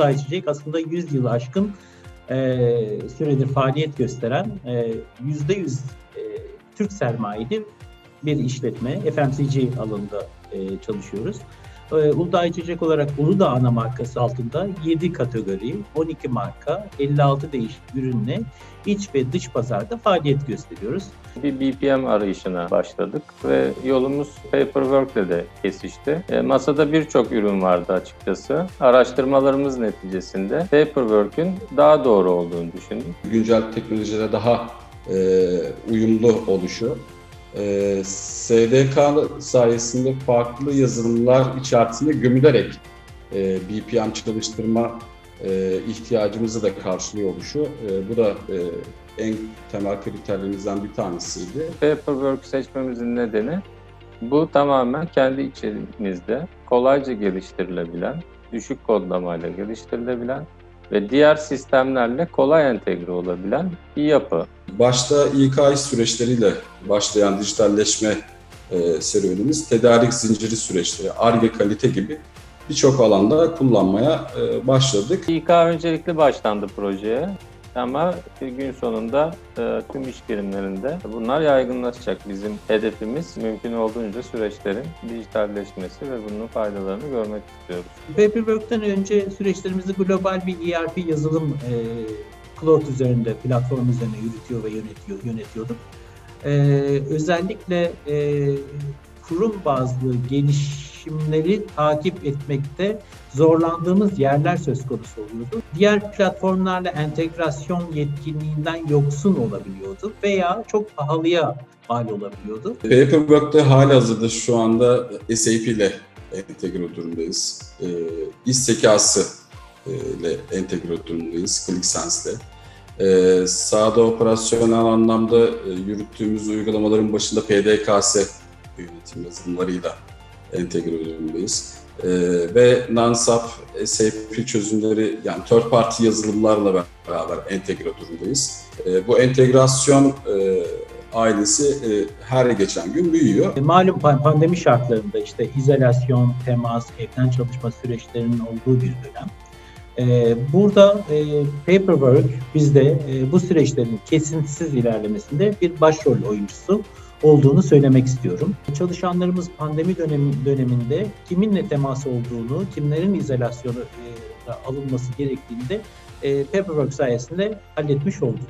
Uludağ İçecek aslında 100 yılı aşkın e, süredir faaliyet gösteren e, %100 e, Türk sermayeli bir işletme. FMCG alanında e, çalışıyoruz. E, Uludağ İçecek olarak Uludağ ana markası altında 7 kategori, 12 marka, 56 değişik ürünle iç ve dış pazarda faaliyet gösteriyoruz. Bir BPM arayışına başladık ve yolumuz Paperwork'le de kesişti. E, masada birçok ürün vardı açıkçası. Araştırmalarımız neticesinde Paperwork'ün daha doğru olduğunu düşündük. güncel teknolojilere daha e, uyumlu oluşu. E, SDK sayesinde farklı yazılımlar içerisinde gömülerek e, BPM çalıştırma e, ihtiyacımızı da karşılıyor oluşu. E, bu da e, en temel kriterlerimizden bir tanesiydi. Paperwork seçmemizin nedeni bu tamamen kendi içerimizde kolayca geliştirilebilen, düşük kodlamayla geliştirilebilen ve diğer sistemlerle kolay entegre olabilen bir yapı. Başta İK iş süreçleriyle başlayan dijitalleşme e, serüvenimiz, tedarik zinciri süreçleri, ARGE kalite gibi birçok alanda kullanmaya e, başladık. İK öncelikli başlandı projeye ama gün sonunda e, tüm iş birimlerinde bunlar yaygınlaşacak. Bizim hedefimiz mümkün olduğunca süreçlerin dijitalleşmesi ve bunun faydalarını görmek istiyoruz. Paperwork'ten önce süreçlerimizi global bir ERP yazılım e, cloud üzerinde, platform üzerine yürütüyor ve yönetiyor, yönetiyorduk. E, özellikle e, kurum bazlı gelişimleri takip etmekte zorlandığımız yerler söz konusu oluyordu. Diğer platformlarla entegrasyon yetkinliğinden yoksun olabiliyordu veya çok pahalıya mal olabiliyordu. Paperwork'te hali hazırda şu anda SAP ile entegre durumdayız. E, iş zekası e, ile entegre durumdayız, ClickSense'le. E, sahada operasyonel anlamda e, yürüttüğümüz uygulamaların başında PDKS yönetim yazılımlarıyla entegre durumdayız. E, ve non-SAP, SAP çözümleri yani third party yazılımlarla beraber entegre durumdayız. E, bu entegrasyon e, ailesi e, her geçen gün büyüyor. E, Malum pan- pandemi şartlarında işte izolasyon, temas, evden çalışma süreçlerinin olduğu bir dönem. E, Burada e, Paperwork bizde e, bu süreçlerin kesintisiz ilerlemesinde bir başrol oyuncusu olduğunu söylemek istiyorum. Çalışanlarımız pandemi dönemi, döneminde kiminle temas olduğunu, kimlerin izolasyonu e, alınması gerektiğini de Paperwork sayesinde halletmiş olduk.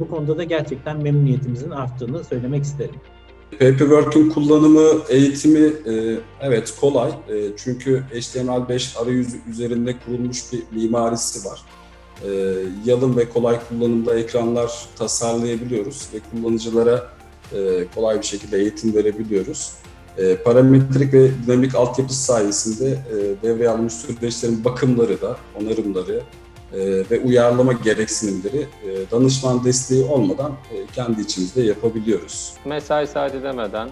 Bu konuda da gerçekten memnuniyetimizin arttığını söylemek isterim. Paperwork'ün kullanımı, eğitimi e, evet kolay. E, çünkü HTML5 arayüzü üzerinde kurulmuş bir mimarisi var. E, yalın ve kolay kullanımda ekranlar tasarlayabiliyoruz ve kullanıcılara e, kolay bir şekilde eğitim verebiliyoruz. E, parametrik ve dinamik altyapı sayesinde e, devreye alınmış süreçlerin bakımları da, onarımları, ve uyarlama gereksinimleri e, danışman desteği olmadan e, kendi içimizde yapabiliyoruz. Mesai saati demeden,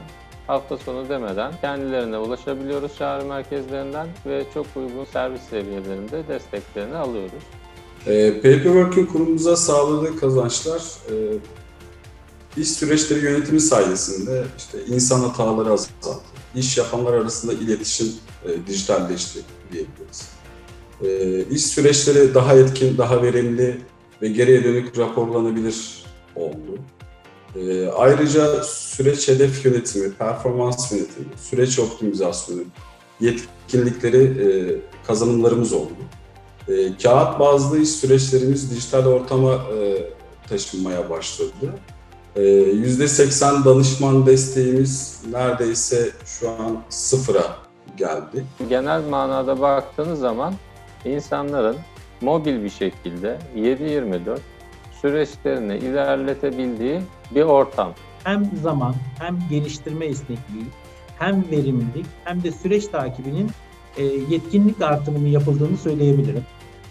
hafta sonu demeden kendilerine ulaşabiliyoruz çağrı merkezlerinden ve çok uygun servis seviyelerinde desteklerini alıyoruz. E, Paperwork'ün kurumumuza sağladığı kazançlar e, iş süreçleri yönetimi sayesinde işte insan hataları azalttı. İş yapanlar arasında iletişim e, dijitalleşti diyebiliriz. E, iş süreçleri daha etkin, daha verimli ve geriye dönük raporlanabilir oldu. E, ayrıca süreç hedef yönetimi, performans yönetimi, süreç optimizasyonu, yetkinlikleri e, kazanımlarımız oldu. E, kağıt bazlı iş süreçlerimiz dijital ortama e, taşınmaya başladı. E, %80 danışman desteğimiz neredeyse şu an sıfıra geldi. Genel manada baktığınız zaman insanların mobil bir şekilde 7-24 süreçlerini ilerletebildiği bir ortam. hem zaman hem geliştirme esnekliği hem verimlilik hem de süreç takibinin e, yetkinlik artımını yapıldığını söyleyebilirim.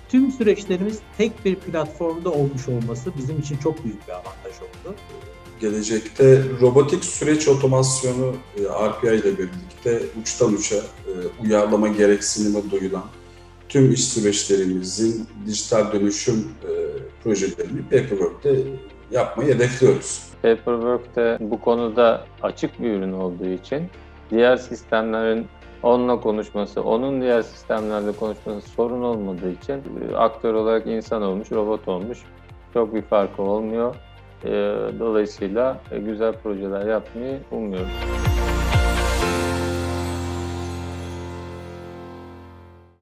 Tüm süreçlerimiz tek bir platformda olmuş olması bizim için çok büyük bir avantaj oldu. Gelecekte robotik süreç otomasyonu e, RPA ile birlikte uçtan uça e, uyarlama gereksinimi duyulan tüm iş süreçlerimizin dijital dönüşüm e, projelerini Paperwork'te yapmayı hedefliyoruz. Paperwork de bu konuda açık bir ürün olduğu için diğer sistemlerin onunla konuşması, onun diğer sistemlerle konuşması sorun olmadığı için e, aktör olarak insan olmuş, robot olmuş. Çok bir farkı olmuyor. E, Dolayısıyla e, güzel projeler yapmayı umuyorum.